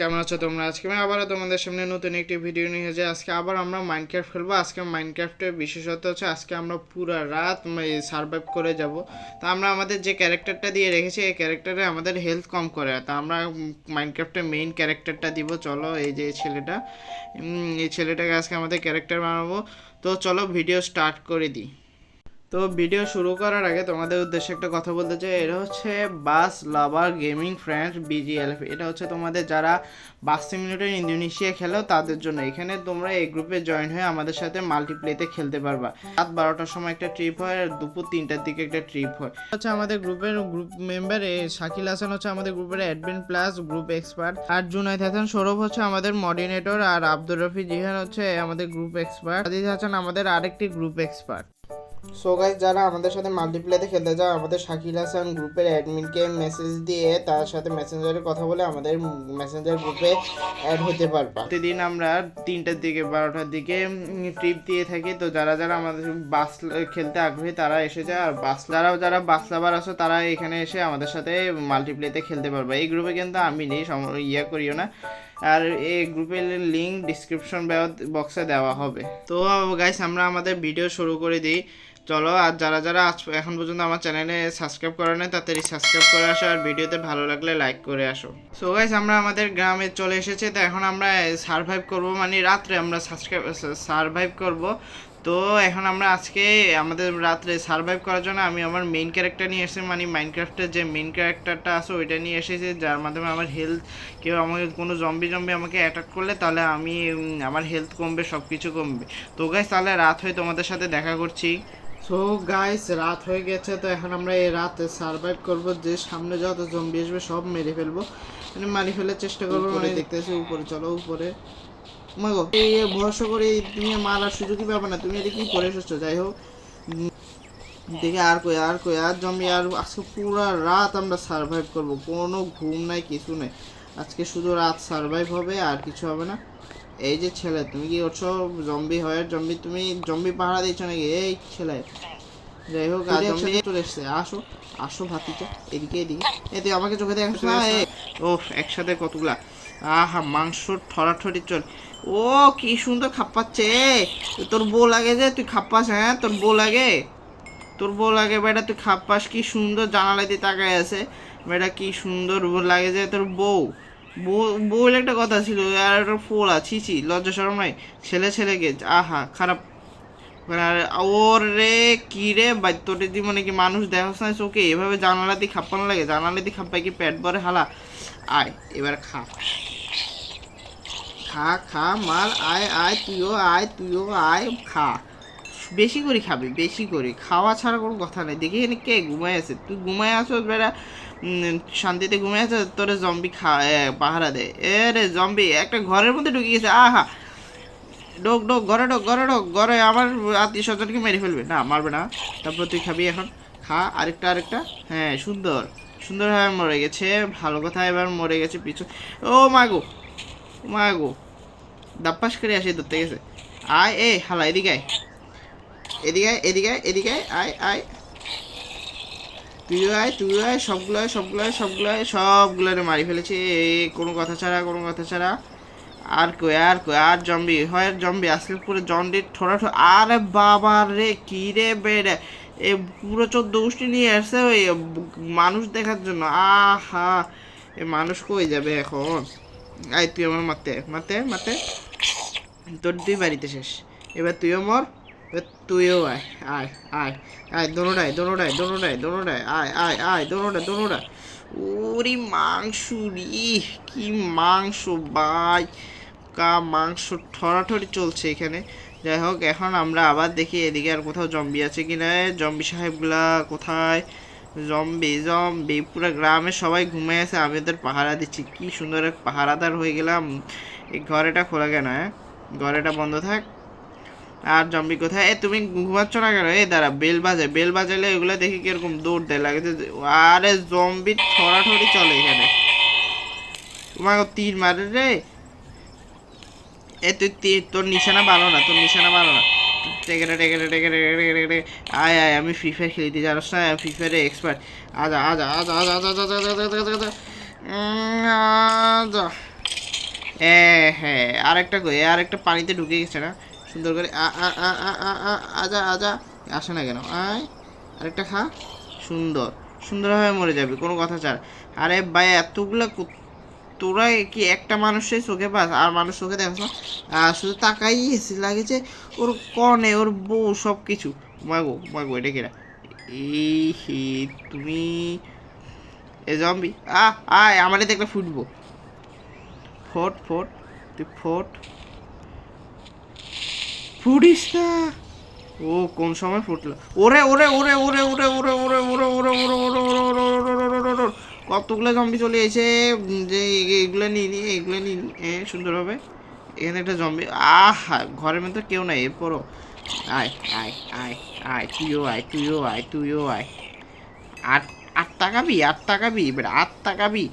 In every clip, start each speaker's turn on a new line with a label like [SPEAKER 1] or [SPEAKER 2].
[SPEAKER 1] কেমন আছো তোমরা? আজকে আমি আবারও তোমাদের সামনে নতুন একটি ভিডিও নিয়ে এসেছি আজকে আবার আমরা মাইনক্রাফট খেলব। আজকে মাইনক্রাফটের বিশেষত হচ্ছে আজকে আমরা পুরো রাত সার্ভাইভ করে যাব। তা আমরা আমাদের যে ক্যারেক্টারটা দিয়ে রেখেছি, এই ক্যারেক্টারে আমাদের হেলথ কম করে। তা আমরা মাইনক্রাফটের মেইন ক্যারেক্টারটা দিব। চলো, এই যে ছেলেটা। এই ছেলেটাকে আজকে আমাদের ক্যারেক্টার বানাবো। তো চলো ভিডিও স্টার্ট করে দিই। তো ভিডিও শুরু করার আগে তোমাদের উদ্দেশ্যে একটা কথা বলতে চাই, এটা হচ্ছে bus lover gaming friends BGLF এটা হচ্ছে তোমাদের যারা বাস সিমিলেটর ইন্দোনেশিয়া খেলো তাদের জন্য। এখানে তোমরা এই গ্রুপে জয়েন হয়ে আমাদের সাথে মাল্টিপ্লেতে খেলতে পারবা। রাত বারোটার সময় একটা ট্রিপ হয় আর দুপুর তিনটার দিকে একটা ট্রিপ হয়। হচ্ছে আমাদের গ্রুপের গ্রুপ মেম্বার শাকিল হাসান হচ্ছে আমাদের গ্রুপের অ্যাডমিন প্লাস গ্রুপ এক্সপার্ট আর জুনাইদ হাসান সৌরভ হচ্ছে আমাদের মডিনেটর আর আব্দুর রফি জিহান হচ্ছে আমাদের গ্রুপ এক্সপার্ট আজিজ হাসান আমাদের আরেকটি গ্রুপ এক্সপার্ট সো গাইজ যারা আমাদের সাথে মাল্টিপ্লেতে খেলতে চাও, আমাদের শাকিল হাসান গ্রুপের অ্যাডমিনকে মেসেজ দিয়ে তার সাথে মেসেঞ্জারে কথা বলে আমাদের মেসেঞ্জার গ্রুপে অ্যাড হতে পারবা। প্রতিদিন আমরা তিনটার দিকে, বারোটার দিকে ট্রিপ দিয়ে থাকি। তো যারা যারা আমাদের বাস খেলতে আগ্রহী, তারা এসে যায়। আর বাস যারা যারা বাস লাভার আছো, তারা এখানে এসে আমাদের সাথে মাল্টিপ্লেতে খেলতে পারবা। এই গ্রুপে কিন্তু আমি নেই ইয়ে করিও না। আর এই গ্রুপের লিঙ্ক ডিসক্রিপশন বক্সে দেওয়া হবে। তো গাইস আমরা আমাদের ভিডিও শুরু করে দিই। চলো, আর যারা যারা আজ এখন পর্যন্ত আমার চ্যানেলে সাবস্ক্রাইব করে নেয় তাড়াতাড়ি সাবস্ক্রাইব করে আসো, আর ভিডিওতে ভালো লাগলে লাইক করে আসো। সো গাইস আমরা আমাদের গ্রামে চলে এসেছি, তো এখন আমরা সারভাইভ করব মানে রাত্রে আমরা সাবস্ক্রাইব সারভাইভ করব। তো এখন আমরা আজকে আমাদের রাত্রে সারভাইভ করার জন্য আমি আমার মেইন ক্যারেক্টার নিয়ে এসেছি মানে মাইনক্রাফটের যে মেইন ক্যারেক্টারটা আছে, ওইটা নিয়ে এসেছি, যার মাধ্যমে আমার হেলথ কেউ আমাকে কোনো জম্বি জম্বি আমাকে অ্যাটাক করলে, তাহলে আমি আমার হেলথ কমবে সব কিছু কমবে। তো গাইস তাহলে রাত হয়ে তোমাদের সাথে দেখা করছি। সো গাইস রাত হয়ে গেছে তো এখন আমরা এই রাতে সারভাইভ করব যে সামনে যত জম্বি আসবে সব মেরে ফেলব। মানে মারি ফেলার চেষ্টা করব মানে দেখতেছি উপরে চলো উপরে। মাগো এই ভরসা করে তুমি মারার সুযোগই পাবে না তুমি এটা কি করে এসেছ? যাই হোক উম, দেখে আর কই আর কই আর জম্বি আর আজকে পুরো রাত আমরা সারভাইভ করব কোনো ঘুম নাই কিছু নাই। আজকে শুধু রাত সারভাইভ হবে আর কিছু হবে না। এই যে ছেলে তুমি কি করছ জম্বি হয়ে জম্বি তুমি জম্বি পাহারা দিচ্ছ নাকি? এই ছেলে। যাই হোক আর জম্বি চলে এসছে। আসো আসো ভাতিটা এদিকে এদিকে। এ তুই আমাকে চোখে দেখাস না? ও একসাথে কতগুলা? আহা মাংস ঠরাঠরি চল। ও কি সুন্দর খাপ্পাচ্ছে তোর বউ লাগে যে তুই খাপ্পাস হ্যাঁ? তোর বউ লাগে? তোর বউ লাগে বেটা তুই খাপ্পাস কি সুন্দর জানালা দিয়ে তাকায় আছে। বেটা কি সুন্দর লাগে যে তোর বউ। বউ বউর একটা কথা ছিল, আর একটা ফোল আছে ছি, লজ্জা, শরম নাই। ছেলে, ছেলেকে, আহা, খারাপ। আর ওর রে, কি রে তোর দি মানে কি মানুষ দেখাস না চোখে? এভাবে জানালা দিয়ে খাপ্পানো লাগে, জানালা দিয়ে খাপ্পাই কি পেট ভরে হালা? আয়, এবার খা। খা খা, মার, আয় আয়, তুইও আয় তুইও আয়, খা। বেশি করে খাবি, বেশি করে। খাওয়া ছাড়া কোনো কথা নেই। দেখি এখানে কে ঘুমায় আছে? তুই ঘুমায় আছো বেড়া? শান্তিতে ঘুমিয়ে আছে, তোরে জম্বি খা পাহারা দে। এ রে জম্বি একটা ঘরের মধ্যে ঢুকে গেছে, আহা! ডোক ডোক ঘরে ডোক ঘরে ডোক ঘরে আমার আত্মীয় স্বজনকে মেরে ফেলবে। না, মারবে না। তারপর তুই খাবি এখন, খা, আরেকটা আরেকটা। হ্যাঁ সুন্দর সুন্দরভাবে মরে গেছে, ভালো কথা এবার মরে গেছে পিছু। ও মাগো মাগো দাপ্পাস করে আসে ধরতে গেছে। আয়, এ, হালা, এদিকে আয়। এদিকে এদিকে এদিকে আয় আয়। তুইও আয় তুইও আয় সবগুলো সবগুলো সবগুলো সবগুলো মারি ফেলেছি। কোনো কথা ছাড়া, কোনো কথা ছাড়া। আর কই আর কই, আর জম্বি, হয় জম্বি আজকে পুরো জম্বি ঠোড়া ঠোড়া আরে বাবা রে কি রে বেড়ে? এ, পুরো চোদ্দ গোষ্ঠী নিয়ে আসছে ওই মানুষ দেখার জন্য। আহা, এ মানুষ কই যাবে এখন? আয়, তুই আমার মারতে মারতে মারতে। তোর দুই বাড়িতে শেষ। এবার তুইও মর। তুইও আয় আয় আয় আয়, দোনোটায় দোনোটায় দোনোটায় দোনোটায়, আয় আয় আয়, দোনোটায় দোনোটায়। ওরে মাংস রি কি মাংস ভাই, কা মাংস ঠরাঠরি চলছে এখানে। যাই হোক, এখন আমরা আবার দেখি এদিকে আর কোথাও জম্বি আছে কিনা জম্বি সাহেবগুলা কোথায়? জম্বি জম্বি পুরো গ্রামে সবাই ঘুমিয়ে আছে, আমি ওদের পাহারা দিচ্ছি। কি সুন্দর এক পাহারাদার হয়ে গেলাম। এই ঘরেটা খোলা কেন হ্যাঁ? ঘরেটা বন্ধ থাক। আর জম্বি কোথায় এ তুমি ঘুমাচ্ছ না কেন এই দাঁড়া বেল বাজে বেল বাজালে এগুলো দেখি কীরকম দৌড় দেয় লাগে আরে জম্বি ছড়াছড়ি চলে এখানে তোমাকে তীর মারে রে এ তুই তীর তোর নিশানা ভালো না তোর নিশানা ভালো না টেকেটে টেকেটে টেকেটে টেকেটে টেকেটে আয় আয় আমি ফ্রি ফায়ার খেলতে জানোস না ফ্রি ফায়ারে এক্সপার্ট আজা আজা আজা আজা আজা আজা আজা আজা আজা আজা আজা হ্যাঁ হ্যাঁ আরেকটা কই আরেকটা পানিতে ঢুকে গেছে না সুন্দর করে আ আজা আজা। আসে না কেন? আয়, আরেকটা খা। সুন্দর। সুন্দরভাবে মরে যাবে, কোনো কথা চার আরে ভাই, এতগুলো তোরা কি একটা মানুষের চোখে পাস? আর মানুষ চোখে দেখছ আর শুধু তাকাই এসে লাগেছে ওর কনে, ওর বউ সব কিছু মাগো মাগো এটা কেরা এই তুমি এ জম্বি আ আয় আমারে দেখলে ফুটবো। ফোট ফোট, তুই ফোট। ফুটিস না ও কোন সময় ফুটলো ওরে ওরে ওরে ওরে ওরে ওরে ওরে ওরে ওরে ওরে ওরে ওরে ওরে ওরে ওরে কতগুলো জম্বি চলে এসে যে এগুলো নিয়ে নিয়ে এগুলো নিয়ে এ হবে এখানে একটা জম্বি আহ ঘরের মধ্যে কেউ নাই এরপরও আয় আয় আয় আয় তুইও আয় তুইও আয় তুইও আয় আট আট টাকাবি আট টাকাবি এবার আট টাকাবি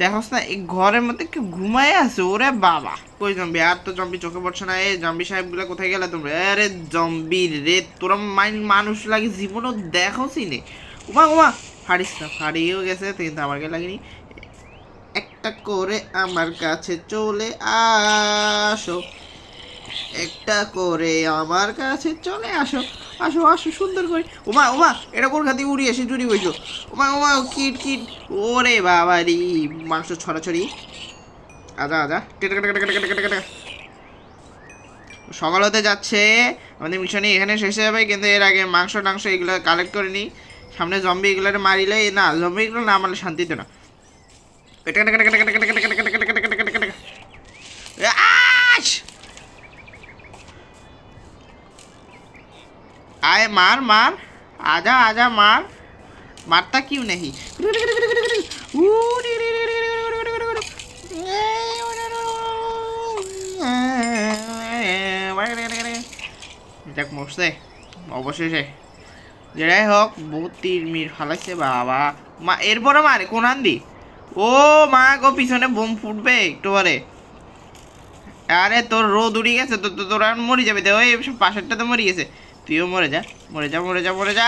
[SPEAKER 1] দেখোস না, এই ঘরের মধ্যে কেউ ঘুমায় আছে, ওরে বাবা। কই জম্বি? আর তো জম্বি চোখে পড়ছে না। এই জম্বি সাহেবগুলো কোথায় গেলে তোমরা? আরে জম্বি রে, তোরা মাইন মানুষ লাগে, জীবনও দেখোসই নে উমা উমা ফাড়িস না ফাড়িয়েও গেছে, কিন্তু আমাকে লাগেনি। একটা করে আমার কাছে চলে আসো। একটা করে আমার কাছে চলে আসো আসো আসো সুন্দর করে ওমা ওমা এটা কোন খাতে উড়ি এসে চুরি হইছো ওমা ওমা কিট কিট ওরে বাবা রে মাংস ছড়াছড়ি আজা আজা টেটা টেটা টেটা টেটা টেটা টেটা। সকাল হতে যাচ্ছে আমাদের মিশনে এখানে শেষ হয়ে যাবে কিন্তু এর আগে মাংস টাংস এগুলো কালেক্ট করে নিই সামনে জম্বি এগুলো মারিলে না জম্বি এগুলো না মারলে শান্তি তো না টেকা টেকা টেকা টেকা টেকা টেকা আয় মার মার আজা আজা মার মারতা কিউ নেহি যাক, মরছে। অবশেষে। যেটাই হোক, বহুত তিরমির ফালাইছে বাবা। মা, এরপরে মারে, কোন আনদি? ও মা গো, পিছনে বোম ফুটবে একটু পরে। আরে, তোর রোদ উড়ে গেছে, তো তোর আর মরে যাবে তো ওই পাশেরটা তো মরে গেছে। তুইও মরে যা মরে যা মরে যা মরে যা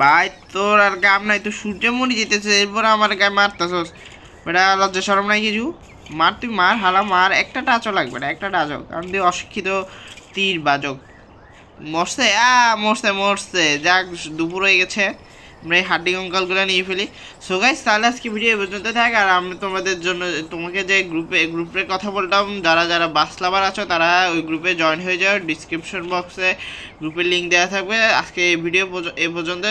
[SPEAKER 1] ভাই, তোর আর গাম নাই, তো সূর্য মরে যেতেছে, এরপর আমার গায়ে মারতেছস। বেটা, লজ্জা সরম নাই কিছু? মার, তুই মার, হালা, মার, একটা টাচও লাগবে না, একটা টাচও। কারণ তুই অশিক্ষিত তীর বাজক মরছে আ মরছে মরছে। যাক, দুপুর হয়ে গেছে। আমরা এই হাড্ডি কঙ্কালগুলো নিয়ে ফেলি সো গাইস তাহলে আজকে ভিডিও পর্যন্ত থাক আর আমি তোমাদের জন্য তোমাকে যে গ্রুপে গ্রুপের কথা বলতাম যারা যারা বাস লাভার আছো তারা ওই গ্রুপে জয়েন হয়ে যাও ডিসক্রিপশন বক্সে গ্রুপের লিঙ্ক দেওয়া থাকবে আজকে এই ভিডিও এ পর্যন্ত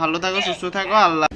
[SPEAKER 1] ভালো থাকো সুস্থ থাকো আল্লাহ